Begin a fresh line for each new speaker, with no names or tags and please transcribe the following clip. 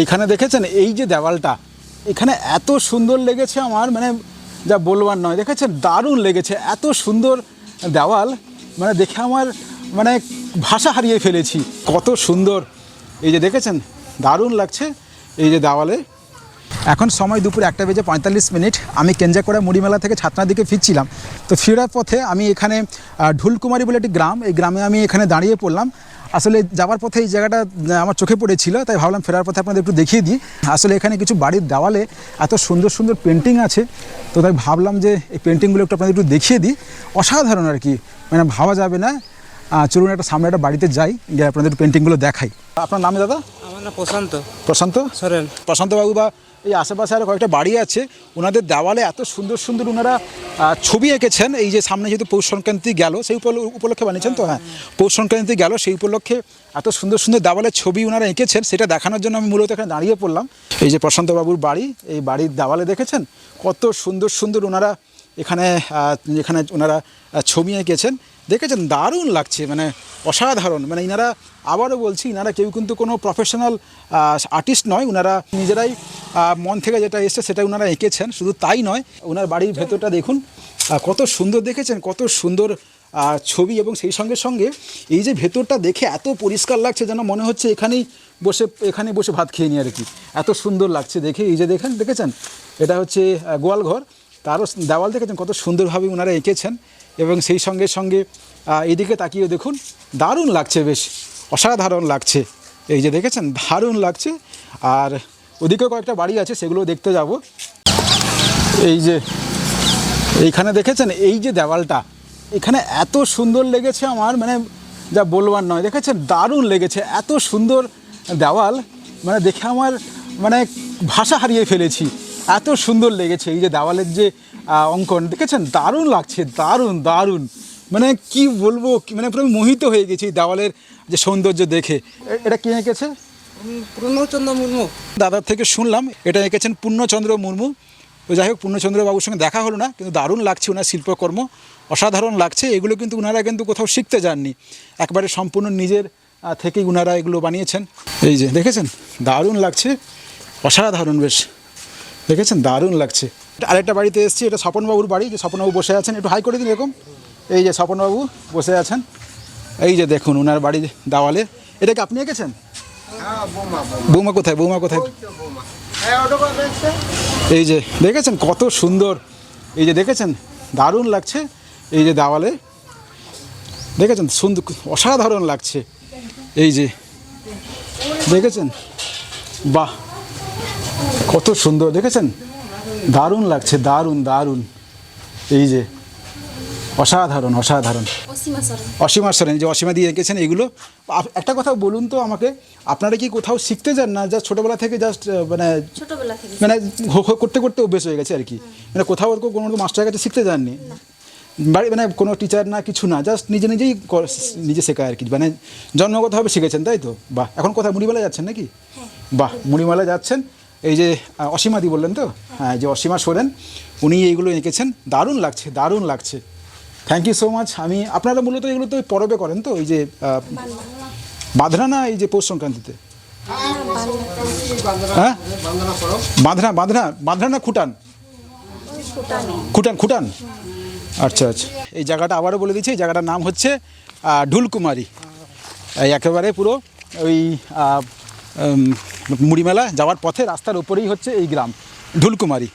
এইখানে দেখেছেন? এই যে দেওয়ালটা, এখানে এত সুন্দর লেগেছে আমার মানে যা বলবার নয়। দেখেছেন? দারুণ লেগেছে। এত সুন্দর দেওয়াল মানে দেখে আমার মানে ভাষা হারিয়ে ফেলেছি। কত সুন্দর। এই যে দেখেছেন? দারুণ লাগছে এই যে দেওয়ালে। এখন সময় দুপুর একটা বেজে পঁয়তাল্লিশ মিনিট। আমি কেঞ্জাকোড়া মুড়িমেলা থেকে ছাতনার দিকে ফিরছিলাম। তো ফেরার পথে আমি এখানে ঢুলকুমারি বলে একটি গ্রাম, এই গ্রামে আমি এখানে দাঁড়িয়ে পড়লাম। আসলে যাওয়ার পথে এই জায়গাটা আমার চোখে পড়েছিল, তাই ভাবলাম ফেরার পথে আপনাদের একটু দেখিয়ে দিই। আসলে এখানে কিছু বাড়ির দেওয়ালে এত সুন্দর সুন্দর পেন্টিং আছে। তো তাই ভাবলাম যে এই পেন্টিংগুলো একটু আপনাদের একটু দেখিয়ে দিই। অসাধারণ আর কি মানে ভাবা যাবে না। চলুন একটা সামনে একটা বাড়িতে যাই, গিয়ে আপনাদের পেন্টিংগুলো দেখাই। আপনার নামে দাদা?
প্রশান্ত।
প্রশান্ত?
সরেন।
প্রশান্তবাবু বা এই আশেপাশে আরও কয়েকটা বাড়ি আছে ওনাদের দেওয়ালে এত সুন্দর সুন্দর ওনারা ছবি এঁকেছেন। এই যে সামনে যেহেতু পৌষ সংক্রান্তি গেল সেই উপল- উপলক্ষে বানিয়েছেন তো? হ্যাঁ। পৌষ সংক্রান্তি গেল সেই উপলক্ষে এত সুন্দর সুন্দর দেওয়ালে ছবি ওনারা এঁকেছেন। সেটা দেখানোর জন্য আমি মূলত এখানে দাঁড়িয়ে পড়লাম। এই যে প্রশান্তবাবুর বাড়ি এই বাড়ির দেওয়ালে দেখেছেন? কত সুন্দর সুন্দর ওনারা এখানে এখানে ওনারা ছবি এঁকেছেন। দেখেছেন? দারুণ লাগছে মানে অসাধারণ। মানে ইনারা, আবারও বলছি, ইনারা কেউ কিন্তু কোনো প্রফেশনাল আর্টিস্ট নয়। ওনারা নিজেরাই মন থেকে যেটা এসছে সেটা ওনারা এঁকেছেন। শুধু তাই নয় ওনার বাড়ির ভেতরটা দেখুন কত সুন্দর দেখেছেন, কত সুন্দর ছবি এবং সেই সঙ্গে সঙ্গে এই যে ভেতরটা দেখে এত পরিষ্কার লাগছে যেন মনে হচ্ছে এখানেই বসে এখানে বসে ভাত খেয়ে নিই আর কি। এত সুন্দর লাগছে দেখে। এই যে দেখেন, দেখেছেন? এটা হচ্ছে গোয়ালঘর। তারও দেওয়াল দেখেছেন, কত সুন্দরভাবে ওনারা এঁকেছেন এবং সেই সঙ্গে সঙ্গে এদিকে তাকিয়ে দেখুন, দারুণ লাগছে বেশ, অসাধারণ লাগছে। এই যে দেখেছেন, দারুণ লাগছে। আর ওদিকেও কয়েকটা বাড়ি আছে, সেগুলো দেখতে যাব। এই যে, এইখানে দেখেছেন, এই যে দেওয়ালটা, এখানে এত সুন্দর লেগেছে আমার মানে যা বলবার নয়। দেখেছেন, দারুণ লেগেছে, এত সুন্দর দেওয়াল মানে দেখে আমার মানে ভাষা হারিয়ে ফেলেছি। এত সুন্দর লেগেছে। এই যে দেওয়ালের যে অঙ্কন দেখেছেন? দারুণ লাগছে দারুণ দারুণ। মানে কি বলব মানে পুরো মোহিত হয়ে গেছি এই দেওয়ালের যে সৌন্দর্য দেখে। এটা কে এঁকেছে?
পূর্ণচন্দ্র মুর্মু।
দাদার থেকে শুনলাম এটা এঁকেছেন পূর্ণচন্দ্র মুর্মু। তো যাই হোক পূর্ণচন্দ্র বাবুর সঙ্গে দেখা হলো না কিন্তু দারুণ লাগছে ওনার শিল্পকর্ম। অসাধারণ লাগছে এগুলো কিন্তু ওনারা কিন্তু কোথাও শিখতে যাননি। একবারে সম্পূর্ণ নিজের থেকেই ওনারা এগুলো বানিয়েছেন। এই যে দেখেছেন? দারুণ লাগছে অসাধারণ বেশ। দেখেছেন? দারুণ লাগছে। আরেকটা বাড়িতে এসেছি, এটা স্বপনবাবুর বাড়ি, যে স্বপনবাবু বসে আছেন। একটু হাই করে দিন এরকম। এই যে স্বপনবাবু বসে আছেন। এই যে দেখুন ওনার বাড়ির দেওয়ালে। এটাকে আপনি এঁকেছেন? বৌমা কোথায়? বৌমা কোথায়? এই যে দেখেছেন কত সুন্দর। এই যে দেখেছেন? দারুণ লাগছে এই যে দেওয়ালে। দেখেছেন? সুন্দর, অসাধারণ লাগছে। এই যে দেখেছেন? বাহ! কত সুন্দর দেখেছেন? দারুণ লাগছে দারুণ দারুণ। এই যে অসাধারণ অসাধারণ।
অসীমা সরেন
যে অসীমা দিয়ে এঁকেছেন এগুলো। একটা কথা বলুন তো আমাকে আপনারা কি কোথাও শিখতে যান না? জাস্ট ছোটোবেলা থেকে জাস্ট মানে মানে করতে করতে অভ্যেস হয়ে গেছে আর কি। মানে কোথাও কোনো মাস্টারের কাছে শিখতে যাননি। বাড়ি মানে কোনো টিচার না কিছু না জাস্ট নিজে নিজেই নিজে শেখায় আর কি। মানে জন্মগতভাবে শিখেছেন তাই তো? বাহ এখন কোথায় মুড়িমেলা যাচ্ছেন নাকি? বাহ মুড়িমেলা যাচ্ছেন। এই যে অসীমাদি বললেন তো? হ্যাঁ যে অসীমা সোরেন, উনি এইগুলো এঁকেছেন দারুণ লাগছে দারুণ লাগছে। থ্যাংক ইউ সো মাচ আমি, আপনারা মূলত এগুলো তো পরবে করেন তো? এই যে বাঁধনা না এই যে পৌষ সংক্রান্তিতে। হ্যাঁ? বাঁধনা বাঁধনা বাঁধনা না খুটান। খুটান খুটান। আচ্ছা আচ্ছা। এই জায়গাটা আবারও বলে দিচ্ছি, এই জায়গাটার নাম হচ্ছে ঢুলকুমারি। একেবারে পুরো ওই মুড়িমেলা যাওয়ার পথে রাস্তার উপরেই হচ্ছে এই গ্রাম ঢুলকুমারি।